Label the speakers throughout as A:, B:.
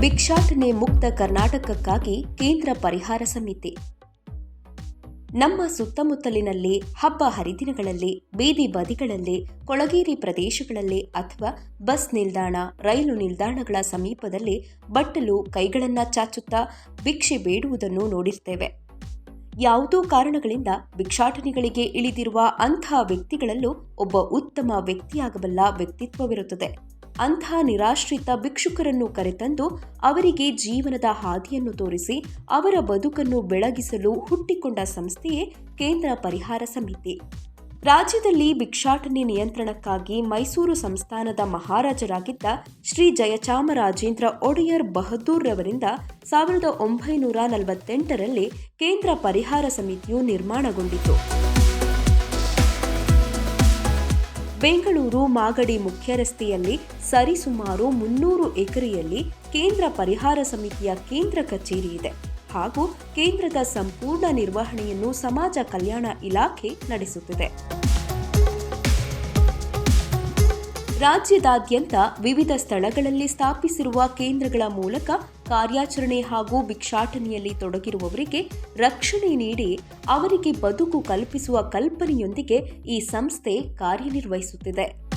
A: ಭಿಕ್ಷಾಟನೆ ಮುಕ್ತ ಕರ್ನಾಟಕಕ್ಕಾಗಿ ಕೇಂದ್ರ ಪರಿಹಾರ ಸಮಿತಿ. ನಮ್ಮ ಸುತ್ತಮುತ್ತಲಿನಲ್ಲಿ ಹಬ್ಬ ಹರಿದಿನಗಳಲ್ಲಿ, ಬೀದಿ ಬದಿಗಳಲ್ಲಿ, ಕೊಳಗೇರಿ ಪ್ರದೇಶಗಳಲ್ಲಿ ಅಥವಾ ಬಸ್ ನಿಲ್ದಾಣ, ರೈಲು ನಿಲ್ದಾಣಗಳ ಸಮೀಪದಲ್ಲಿ ಬಟ್ಟಲು ಕೈಗಳನ್ನು ಚಾಚುತ್ತಾ ಭಿಕ್ಷೆ ಬೇಡುವುದನ್ನು ನೋಡಿರ್ತೇವೆ. ಯಾವುದೋ ಕಾರಣಗಳಿಂದ ಭಿಕ್ಷಾಟನೆಗಳಿಗೆ ಇಳಿದಿರುವ ಅಂತಹ ವ್ಯಕ್ತಿಗಳಲ್ಲೂ ಒಬ್ಬ ಉತ್ತಮ ವ್ಯಕ್ತಿಯಾಗಬಲ್ಲ ವ್ಯಕ್ತಿತ್ವವಿರುತ್ತದೆ. ಅಂಥ ನಿರಾಶ್ರಿತ ಭಿಕ್ಷುಕರನ್ನು ಕರೆತಂದು ಅವರಿಗೆ ಜೀವನದ ಹಾದಿಯನ್ನು ತೋರಿಸಿ ಅವರ ಬದುಕನ್ನು ಬೆಳಗಿಸಲು ಹುಟ್ಟಿಕೊಂಡ ಸಂಸ್ಥೆಯೇ ಕೇಂದ್ರ ಪರಿಹಾರ ಸಮಿತಿ. ರಾಜ್ಯದಲ್ಲಿ ಭಿಕ್ಷಾಟನೆ ನಿಯಂತ್ರಣಕ್ಕಾಗಿ ಮೈಸೂರು ಸಂಸ್ಥಾನದ ಮಹಾರಾಜರಾಗಿದ್ದ ಶ್ರೀ ಜಯಚಾಮರಾಜೇಂದ್ರ ಒಡೆಯರ್ ಬಹದ್ದೂರ್ ರವರಿಂದ ಸಾವಿರದ ಒಂಬೈನೂರ ನಲವತ್ತೆಂಟರಲ್ಲಿ ಕೇಂದ್ರ ಪರಿಹಾರ ಸಮಿತಿಯು ನಿರ್ಮಾಣಗೊಂಡಿತು. ಬೆಂಗಳೂರು ಮಾಗಡಿ ಮುಖ್ಯ ರಸ್ತೆಯಲ್ಲಿ ಸರಿಸುಮಾರು ಮುನ್ನೂರು ಎಕರೆಯಲ್ಲಿ ಕೇಂದ್ರ ಪರಿಹಾರ ಸಮಿತಿಯ ಕೇಂದ್ರ ಕಚೇರಿ ಇದೆ. ಹಾಗೂ ಕೇಂದ್ರದ ಸಂಪೂರ್ಣ ನಿರ್ವಹಣೆಯನ್ನು ಸಮಾಜ ಕಲ್ಯಾಣ ಇಲಾಖೆ ನಡೆಸುತ್ತಿದೆ. ರಾಜ್ಯದಾದ್ಯಂತ ವಿವಿಧ ಸ್ಥಳಗಳಲ್ಲಿ ಸ್ಥಾಪಿಸಿರುವ ಕೇಂದ್ರಗಳ ಮೂಲಕ ಕಾರ್ಯಾಚರಣೆ ಹಾಗೂ ಭಿಕ್ಷಾಟನೆಯಲ್ಲಿ ತೊಡಗಿರುವವರಿಗೆ ರಕ್ಷಣೆ ನೀಡಿ ಅವರಿಗೆ ಬದುಕು ಕಲ್ಪಿಸುವ ಕಲ್ಪನೆಯೊಂದಿಗೆ ಈ ಸಂಸ್ಥೆ ಕಾರ್ಯನಿರ್ವಹಿಸುತ್ತಿದೆ.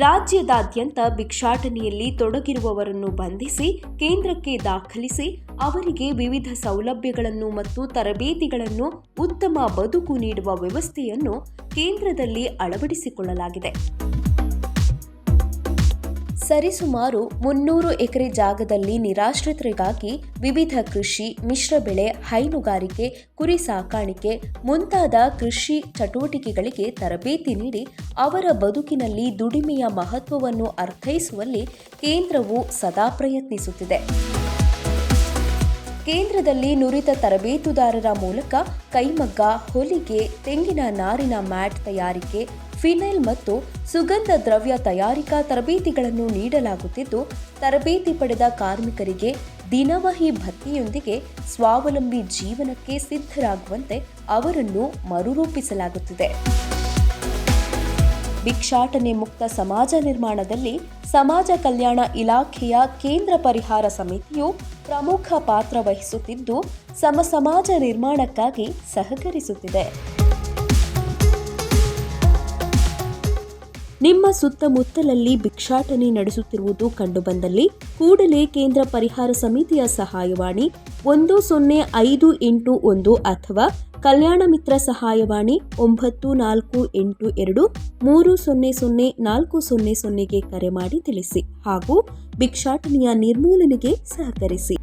A: ರಾಜ್ಯದಾದ್ಯಂತ ಭಿಕ್ಷಾಟನೆಯಲ್ಲಿ ತೊಡಗಿರುವವರನ್ನು ಬಂಧಿಸಿ ಕೇಂದ್ರಕ್ಕೆ ದಾಖಲಿಸಿ ಅವರಿಗೆ ವಿವಿಧ ಸೌಲಭ್ಯಗಳನ್ನು ಮತ್ತು ತರಬೇತಿಗಳನ್ನು ಉತ್ತಮ ಬದುಕು ನೀಡುವ ವ್ಯವಸ್ಥೆಯನ್ನು ಕೇಂದ್ರದಲ್ಲಿ ಅಳವಡಿಸಿಕೊಳ್ಳಲಾಗಿದೆ. ಸರಿಸುಮಾರು ಮುನ್ನೂರು ಎಕರೆ ಜಾಗದಲ್ಲಿ ನಿರಾಶ್ರಿತರಿಗಾಗಿ ವಿವಿಧ ಕೃಷಿ, ಮಿಶ್ರ ಬೆಳೆ, ಹೈನುಗಾರಿಕೆ, ಕುರಿ ಸಾಕಾಣಿಕೆ ಮುಂತಾದ ಕೃಷಿ ಚಟುವಟಿಕೆಗಳಿಗೆ ತರಬೇತಿ ನೀಡಿ ಅವರ ಬದುಕಿನಲ್ಲಿ ದುಡಿಮೆಯ ಮಹತ್ವವನ್ನು ಅರ್ಥೈಸುವಲ್ಲಿ ಕೇಂದ್ರವು ಸದಾ ಪ್ರಯತ್ನಿಸುತ್ತಿದೆ. ಕೇಂದ್ರದಲ್ಲಿ ನುರಿತ ತರಬೇತುದಾರರ ಮೂಲಕ ಕೈಮಗ್ಗ, ಹೊಲಿಗೆ, ತೆಂಗಿನ ನಾರಿನ ಮ್ಯಾಟ್ ತಯಾರಿಕೆ ಫಿನೈಲ್ ಮತ್ತು ಸುಗಂಧ ದ್ರವ್ಯ ತಯಾರಿಕಾ ತರಬೇತಿಗಳನ್ನು ನೀಡಲಾಗುತ್ತಿದ್ದು, ತರಬೇತಿ ಪಡೆದ ಕಾರ್ಮಿಕರಿಗೆ ದಿನವಹಿ ಭತ್ತಿಯೊಂದಿಗೆ ಸ್ವಾವಲಂಬಿ ಜೀವನಕ್ಕೆ ಸಿದ್ಧರಾಗುವಂತೆ ಅವರನ್ನು ಮರುರೂಪಿಸಲಾಗುತ್ತಿದೆ. ಭಿಕ್ಷಾಟನೆ ಮುಕ್ತ ಸಮಾಜ ನಿರ್ಮಾಣದಲ್ಲಿ ಸಮಾಜ ಕಲ್ಯಾಣ ಇಲಾಖೆಯ ಕೇಂದ್ರ ಪರಿಹಾರ ಸಮಿತಿಯು ಪ್ರಮುಖ ಪಾತ್ರ ವಹಿಸುತ್ತಿದ್ದು ಸಮ ಸಮಾಜ ನಿರ್ಮಾಣಕ್ಕಾಗಿ ಸಹಕರಿಸುತ್ತಿದೆ. ನಿಮ್ಮ ಸುತ್ತಮುತ್ತಲಲ್ಲಿ ಭಿಕ್ಷಾಟನೆ ನಡೆಸುತ್ತಿರುವುದು ಕಂಡುಬಂದಲ್ಲಿ ಕೂಡಲೇ ಕೇಂದ್ರ ಪರಿಹಾರ ಸಮಿತಿಯ ಸಹಾಯವಾಣಿ ಒಂದು ಸೊನ್ನೆ ಐದು ಎಂಟು ಒಂದು ಅಥವಾ ಕಲ್ಯಾಣ ಮಿತ್ರ ಸಹಾಯವಾಣಿ ಒಂಬತ್ತು ನಾಲ್ಕು ಎಂಟು ಎರಡು ಮೂರು ಸೊನ್ನೆ ಸೊನ್ನೆ ನಾಲ್ಕು ಸೊನ್ನೆ ಸೊನ್ನೆಗೆ ಕರೆ ಮಾಡಿ ತಿಳಿಸಿ ಹಾಗೂ ಭಿಕ್ಷಾಟನೆಯ ನಿರ್ಮೂಲನೆಗೆ ಸಹಕರಿಸಿ.